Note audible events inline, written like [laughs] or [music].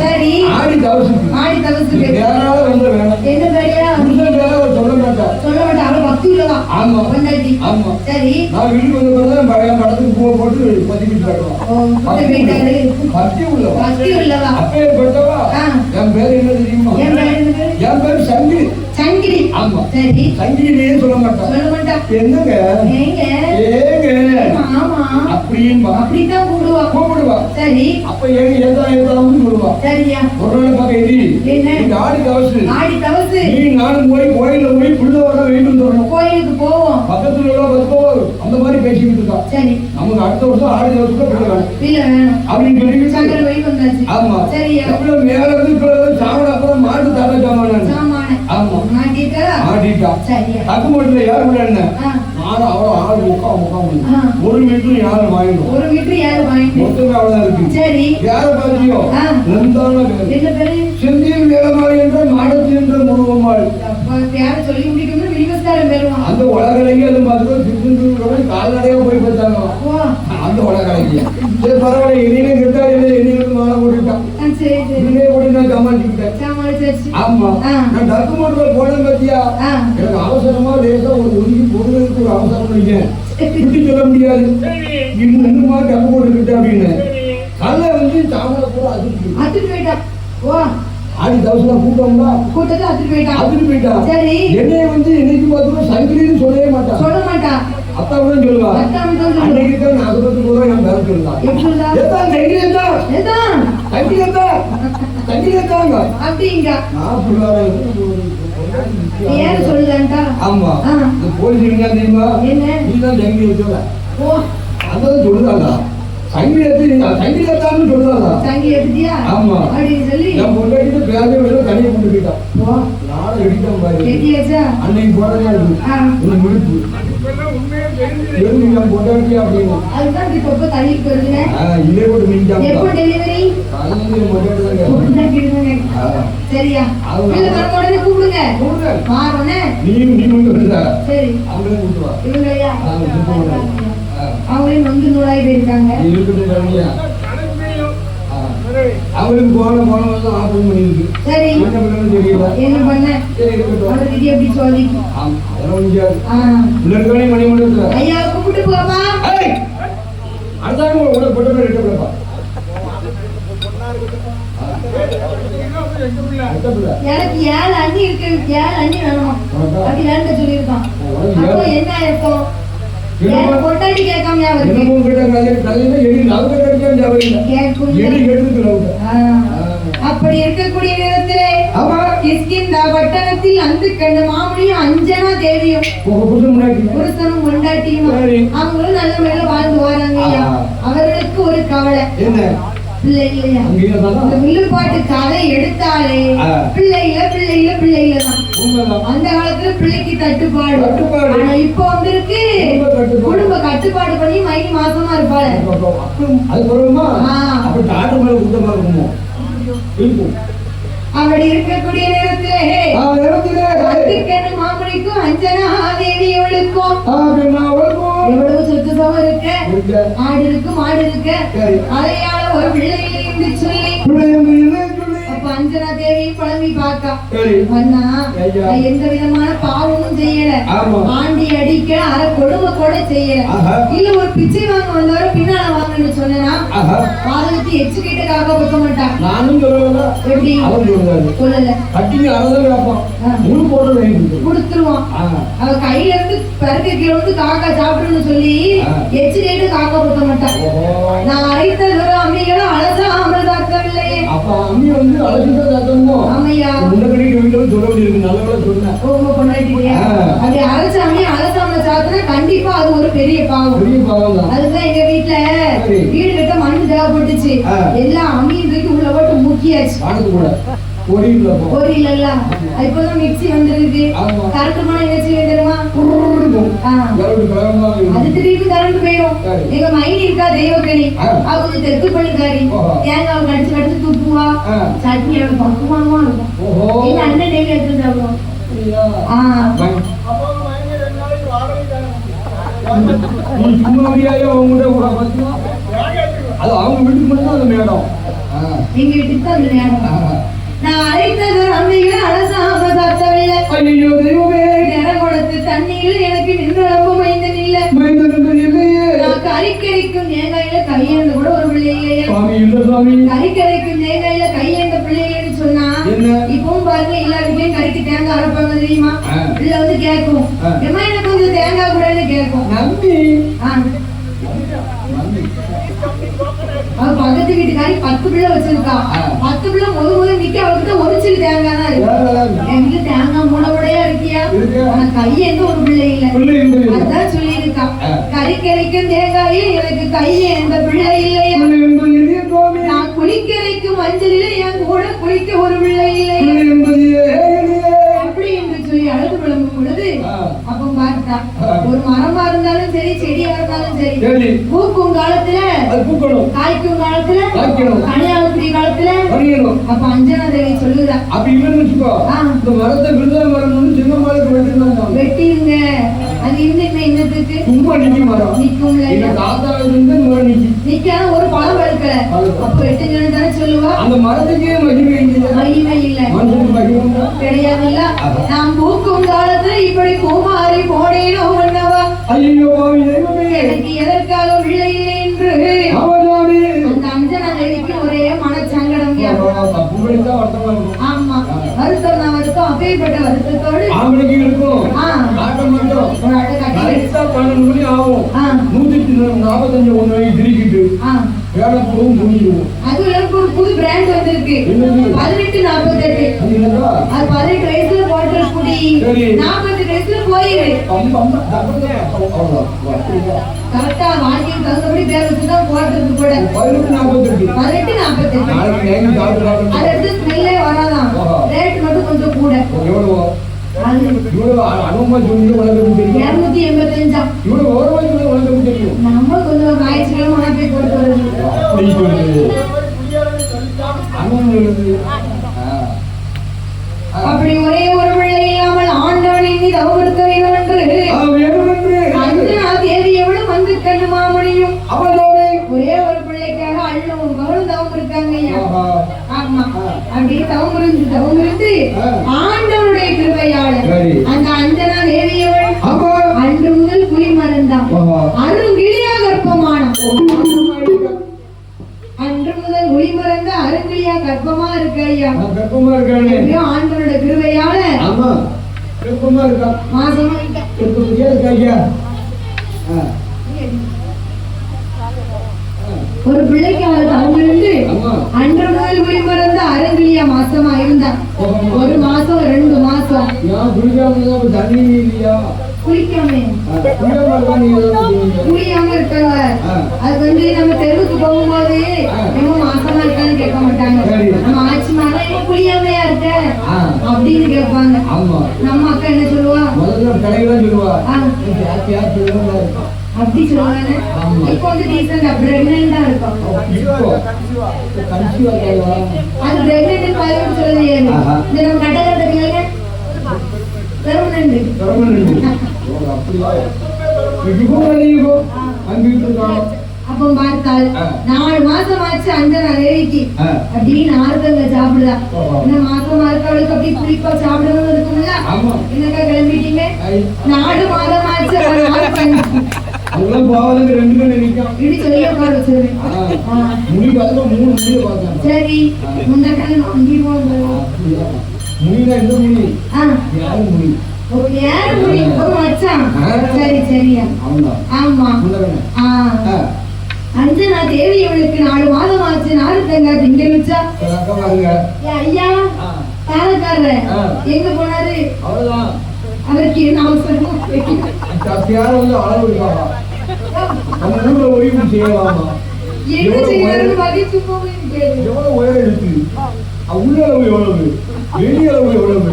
சரி. ஆடி கவசத்துக்கு ஆடி தவத்துக்கு யாராவது வந்து வேணாம். என்ன பேரையா சொல்ல மாட்டார் சொல்ல மாட்டேன் அவள் பக்தி உள்ளதான் ஆமா. பொண்டாட்டி. ஆமா. சரி. நான் வீட்டுக்கு வந்த பிறகு பழைய படத்துக்கு பூவை போட்டு புள்ள போயிட்டாரு. பக்தி உள்ளவா? பக்தி உள்ளவா? அப்பே பட்டவா. என் பேர் என்ன தெரியுமா? என் பேர் என்னது? என் பேர் சங்கிலி. சங்கிலி. ஆமா. சரி. சங்கிலியே சொல்ல மாட்டான் சொல்ல மாட்டா. என்னங்க? ஏங்க? ஏங்க? ஆமா. அப்படின்பா அப்படித்தான் கூடுவா கூப்பிடுவா. சரி. அப்ப ஏங்க ஏதா ஏதாவும் சொல்லுவா? சரியா. ஒரு நாள் பார்க்க எதி என்ன? இந்த ஆடி கவசு ஆடி தவசு. நீ நானும் போய் கோயில போய் புள்ள வர வேண்டும் சொல்லணும். கோயிலுக்கு போவோம். பக்கத்துல உள்ள அந்த மாதிரி பேசிக்கிட்டு இருக்கா. சரி. நமக்கு அடுத்த வருஷம் ஆடி கவசத்துல பிள்ளை வேணும். இல்ல வேணும். அப்படின்னு சொல்லிட்டு சங்கர வழி வந்தாச்சு. ஆமா. சரியா எவ்வளவு? மேல இருந்து கீழ இருந்து சாவன அப்புறம் மாட்டு தலை மாட்டிட்டா? ஆடிட்டா மட்டும் யார் கூட என்ன? ஆ. நானும் அவ்வளோ ஆள் முக்கா முக்கா. ஒரு மீட்டர் யாரு வாங்கிடும் ஒரு மீட்டர் ஏழு வாங்கிட்டு மொத்தமே அவ்வளவுதான் இருக்கு. சரி. யார பாத்தியோ ஆ. நந்தான செந்தில் வேலமாள் என்ற மாடத்தி என்ற முருகம்மாள். சொல்லி முடிக்கணும்னு விரிவஸ்தாரம் பெறுவான். அந்த உலகலைக்கு அது பார்த்து திருச்செந்தூர் கால்நடையா போய் பார்த்தாங்க அந்த உலகலைக்கு சரி பரவாயில்ல. இனிமே கிட்டா இல்லை இனிமே மாலை போட்டுட்டான் இனிமே போட்டு நான் சமாளிச்சுக்கிட்டேன் சமாளிச்சாச்சு ஆமா. டாக்குமெண்ட்ல போனேன் பாத்தியா. எனக்கு அவசரமா லேசா ஒரு ஒதுக்கி பொருளுக்கு ஒரு அவசரம் இல்லைங்க இப்படி சொல்ல முடியாது. இன்னும் இன்னுமா டாக்குமெண்ட் கிட்ட அப்படின்னு. கல்ல வந்து தாமரை கூட அதிர்ச்சி அத்துட்டு போயிட்டான் ஓ ஆடி கூட்டம்னா கூட்டத்தை அத்துட்டு போயிட்டான் அதிர்ச்சி போயிட்டா? சரி. என்னைய வந்து இன்னைக்கு பார்த்தோம் சங்கிலின்னு சொல்லவே மாட்டான் சொல்ல மாட்டான் அத்தான் சொல்லுவா சொல்லுவா. அன்னைக்கு தான் நான் அதை பத்தி கூட என் பேர சொல்றா? எத்தான் சங்கிலி தான் ஏதான் சங்கிலி தான் சங்கிலி தாங்க அப்படிங்க நான் சொல்லுவாரேன் ஏன் சொல்லுதான்டா? ஆமா. இந்த போலீஸ் என்ன தெரியுமா? நீ தான் சங்கிலி வச்சவ ஓ. அதான் சொல்லுதாங்க சங்கிலி எடுத்து நீங்க சொல்லுதாங்க தங்கி எடுத்தியா ஆமா. அப்படின்னு சொல்லி. விட தனியை கொண்டு போயிட்டான் அன்னைக்கு போனதா இருக்கு. ஆ. சரியா கூப்பிடுங்க கூப்பிடு. மாறோனே நீயும் நீ மட்டும் இருந்தா சரி அவங்களே கூட்டு வா இவங்களையா ஆ, கூட்டு வா. ஆ. அவங்களே நொந்து நூலாகி போயிருக்காங்க அவங்களுக்கு போன போன வருஷம் ஆபரேஷன் பண்ணிருக்கு சரி. என்ன பண்ணணும்னு தெரியல என்ன பண்ண? சரி இருக்கட்டும். விதி எப்படி சொல்லி ஆமா, அதெல்லாம் முடியாது. முன்னாடி மணி மணி இருக்கா ஐயா கூப்பிட்டு போமா ஏய்! அடுத்தாங்க உனக்கு பொட்டு பிள்ளைப்பா எட்ட பிள்ளை எனக்கு ஏழு அண்ணி இருக்கு. ஏழு அண்ணி வேணுமா? அப்படி வேண்ட சொல்லியிருக்கான். அப்போ? என்ன இருக்கும் பொட்டாட்டி கேட்காம என்னமோ கிட்ட எடி எடி கெடுத்துக்கிறவங்க அப்படி இருக்கக்கூடிய நேரத்திலே ஆமா. பட்டணத்தில் அந்த கண்ட மாமனியும் அஞ்சனா தேவியும் புருஷனும் கொண்டாட்டியும். அவங்களும் நல்ல முறையில வாழ்ந்து வராங்க. அவர்களுக்கு ஒரு கவலை. என்ன? பிள்ளை இல்லையா? அங்கேயே அந்த தானா வில்லுப்பாட்டு கதை எடுத்தாலே ஆ. பிள்ளைகள பிள்ளைகள பிள்ளைகள தான் அந்த காலத்துல பிள்ளைக்கு தட்டுப்பாடு. தட்டுப்பாடு. ஆனா இப்ப வந்திருக்கு. குடும்ப கட்டுப்பாடு. பண்ணி மைனி மாசமா இருப்பாளு. அது. அப்ப மேல இருக்குமோ இருக்கும் அப்படி இருக்கக்கூடிய நேரத்துல அத்துக்கண்ணு மாமனிக்கும் அஞ்சனா தேவியவளுக்கும் எவ்வளவு சொத்து சுகம் இருக்கு. ஆடு இருக்கு மாடு இருக்கு. அதையால ஒரு பிள்ளை என்று சொல்லி. அப்ப அஞ்சனா தேவி குழம்பி பார்த்தா. அண்ணா. நான் எந்த விதமான பாவமும் செய்யல. ஆண்டி அடிக்க அரை கொடுமை கூட செய்யல. இல்ல ஒரு பிச்சை வாங்க வந்தவர பின்னால வாங்கன்னு சொன்னா ஆஹா. காதலுக்கு எச்சு கிட்ட காக்க பத்த மாட்டான் நானும் சொல்லல எப்படி? அவன் சொல்றாரு சொல்லல. கட்டிங்க அறதான் கேட்பான் ஆ. முழு போட்டு வாங்கி கொடுத்துருவான். ஆ. அவ கையில இருந்து பருக்க கீழ வந்து காக்கா சாப்பிடுன்னு சொல்லி. எச்சு கேட்டு காக்க பத்த மாட்டான் அம்மி வந்து அழைச்சிதான் தட்டணுமோ ஆமையா? முன்னபடி வீட்டில் சொல்ல வேண்டியிருக்கு நல்ல சொன்னேன் ரொம்ப கொண்டாடிட்டியா ஆ. அப்படி அரைச்சாமி அலசாம சாப்பிட்டா கண்டிப்பா அது ஒரு பெரிய பாவம். பெரிய பாவம் தான். அதுதான் எங்க வீட்டுல. வீடு கட்ட மண்ணு தேவைப்பட்டுச்சு. எல்லாம் அம்மியும் தூக்கி உள்ள போட்டு முக்கியாச்சு. வானத்து கூட பொடியில் போ. ஒரு இல்லல்ல இப்பதான் மிக்ஸி வந்திருக்கு ஆமா. கரண்ட் போனா என்ன செய்ய தெரியுமா? அது திடீர்னு கரண்ட் போயிடும். எங்க மைனி இருக்கா தெய்வக்கணி ஆ. அவ கொஞ்சம் தெற்கு பண்ணிருக்காரு ஓஹோ. தேங்காய் கடிச்சு கடிச்சு ஆ. சட்னி அவள் பக்குவமா இருக்கும். எங்க அண்ணன் டெய்லி எடுத்து சாப்பிடுவோம் அவங்க அது அவங்க வீட்டுக்கு மட்டும் தான் அந்த மேடம். எங்க வீட்டுக்கு தான் அந்த ஆ. நான் அழைத்தது ஐயோ தெய்வமே நிறம் கொடுத்து தண்ணீரில் எனக்கு நின்று ரொம்ப மைந்தன் இல்லை நான் கறிக்கறிக்கும் தேங்காயில கையேந்த கூட ஒரு பிள்ளை இல்லையே கறிக்கறிக்கும் தேங்காயில கையேந்த பிள்ளைன்னு சொன்னா இப்பவும் பாருங்க எல்லா வீட்லயும் கறிக்கு தேங்காய் அரைப்பாங்க தெரியுமா. இல்ல வந்து கேட்கும். ஏமா எனக்கு கொஞ்சம் தேங்காய் கூடன்னு கேட்கும் நம்பி பக்கத்து வீட்டுக்காரி பத்து பிள்ளை வச்சிருக்கா. பத்து பிள்ளை முத முத நிக்க அவகிட்ட ஒரு சில தேங்காய் தான் இருக்கு வேற என் வீட்டுல தேங்காய் மூடவுடையா இருக்கியா இருக்கு. ஆனா கையேந்த ஒரு பிள்ளை இல்ல. அதான் சொல்லியிருக்கா ஆ. கறி கறிக்கும் தேங்காயே எனக்கு பிள்ளை இல்லையா பிள்ளை நான் குளிக்கரைக்கும் மஞ்சளில என் கூட குளிக்க ஒரு பிள்ளை இல்லையா அப்படி என்று சொல்லி அழுது விளம்பும் பொழுது. அப்ப பார்த்தா. ஒரு மரமா இருந்தாலும் சரி. சரி பூக்கும் காலத்துல அது பூக்கணும். காய்க்கும் காலத்துல காய்க்கணும். அப்ப அஞ்சனா தேவி சொல்லுதா. அப்படி இல்லைன்னு வச்சுக்கோ. இந்த மரத்தை விருதா மரம் வந்து சின்னமாளுக்கு வெட்டிருந்தாங்க வெட்டிருங்க அது இன்னும் இன்னத்துக்கு சும்மா நிக்க மரம். நிக்கும்ல. எங்க தாத்தா இருந்து மரம் நிக்காத ஒரு பழம் பழுக்கல. அப்ப வெட்டுங்கன்னு தானே சொல்லுவா. அந்த மரத்துக்கே மகிமை இல்லை. மகிமை இல்ல. மனுஷனுக்கு மகிமை? கிடையாதுல்ல. ஆமா. நாம் பூக்கும் காலத்துல நூத்தி நாற்பத்தஞ்சு வரை திருக்கிட்டு ஆ. வேலை போகும் புரிஞ்சிடுவோம் அது ஒரு புது பிராண்ட் வந்திருக்கு? பதினெட்டு நாற்பத்தெட்டு. அது என்னடா அது பதினெட்டு வயசுல போட்டு குடி சரி. நாற்பத்தெட்டு வயசுல போயிரு. கரெக்டா வாழ்க்கைக்கு தகுந்தபடி பேர் வச்சுதான் போடுறது கூட. பதினெட்டு நாற்பத்தெட்டு. பதினெட்டு நாற்பத்தெட்டு. நாளைக்கு நைட்டு சாப்பிட்டு அது எடுத்து ஸ்மெல்லே வராதான். ரேட் மட்டும் கொஞ்சம் கூட. எவ்வளவு? இவ்வளவு அனுபவமா சொல்லி உனக்கு தெரியும். இருநூத்தி எண்பத்தஞ்சா இவ்வளவு ஓரமா சொல்லி நம்ம கொஞ்சம் ஞாயிற்றுக்கிழமை வருது அப்படி ஒரே ஒரு பிள்ளை இல்லாமல் ஆண்டவனின் மீது அவருக்கு வேண்டும் என்று தேவி எவ்வளவு வந்து கண்ணு மாமணியும் அவனோடு ஒரே ஒரு பிள்ளைக்காக அள்ளும் கவனம் தவம் இருக்காங்க ஐயா. ஆமா. அப்படியே தவம் இருந்து தவம் இருந்து ஆ. ஐயா. ஒரு பிள்ளைக்கு அவர் தவங்கிருந்து ஆமா. அன்று முதல் ஒளி மறந்த அருங்கிளியா மாசமா இருந்தான் ஒரு மாசம் ரெண்டு மாசம். குளியாம இருக்காங்க. அது வந்து நம்ம தெருவுக்கு போகும்போது. நம்ம மாசமா இருக்கான்னு கேட்க மாட்டாங்க. நம்ம ஆட்சி இருக்க. அப்படின்னு கேட்பாங்க. நம்ம அக்கா என்ன சொல்லுவா? முதல்ல கடைகள்லாம் சொல்லுவா ஆ. இன்னைக்கு யாருக்கு யார் சொல்லுவாங்க இருக்கும் அப்படி சொல்லுவாங்க ஆமா. இப்போ வந்து டீசெண்டா பிரெக்னெண்டா இருக்கும் இப்போ கன்சீவ் ஆகாதா அது பிரெக்னெண்ட் பயிர் சொல்லுது ஏது ஆஹா. இந்த நம்ம கட்ட கட்டுறீங்க பெர்மனண்ட் பெர்மனன்ட் ஓ அப்படியா இப்போ பண்ணிக்கோ அங்கிட்டு இருக்கான் அப்போ பார்த்தால் ஆ. நாலு மாசம் ஆச்சு அஞ்சனா தேவிக்கு ஆ. அப்படின்னு ஆறுதல்ல சாப்பிடுதா ஆமா. இந்த மாசமா இருக்கவளுக்கு அப்படி குறிப்பா சாப்பிடணும்னு இருக்கும்ல ஆமா என்னக்கா கிளம்பிட்டீங்க? நாலு மாதம் ஆச்சு [laughs] அவங்களாம் போவாதுக்கு ரெண்டு பேரும் நிற்கும் இப்படி சொல்லி உட்கார வச்சிருவேன் மூணு பார்த்தாங்க சரி. எந்த முடி ஏழு மணி ஒரு மச்சான். ஆ. சரி சரியா? அவன்தான் ஆமா. முந்தவன ஆ. அஞ்சனா தேவி இவளுக்கு நாலு மாதம் ஆச்சு. நாலு தேங்காய் திங்க வச்சா? ஐயா. ஆ. எங்க போனாரு? அவ்வளவுதான் அவருக்கு என்ன அவசரமா சத்தியார வந்து அளவு இருக்காங்க நம்ம ஊர்ல ஓய்வு செய்யலாமா? எவ்வளவு உயரம்? இருக்கு? உள்ள அளவு எவ்வளவு? வெளி அளவு எவ்வளவு.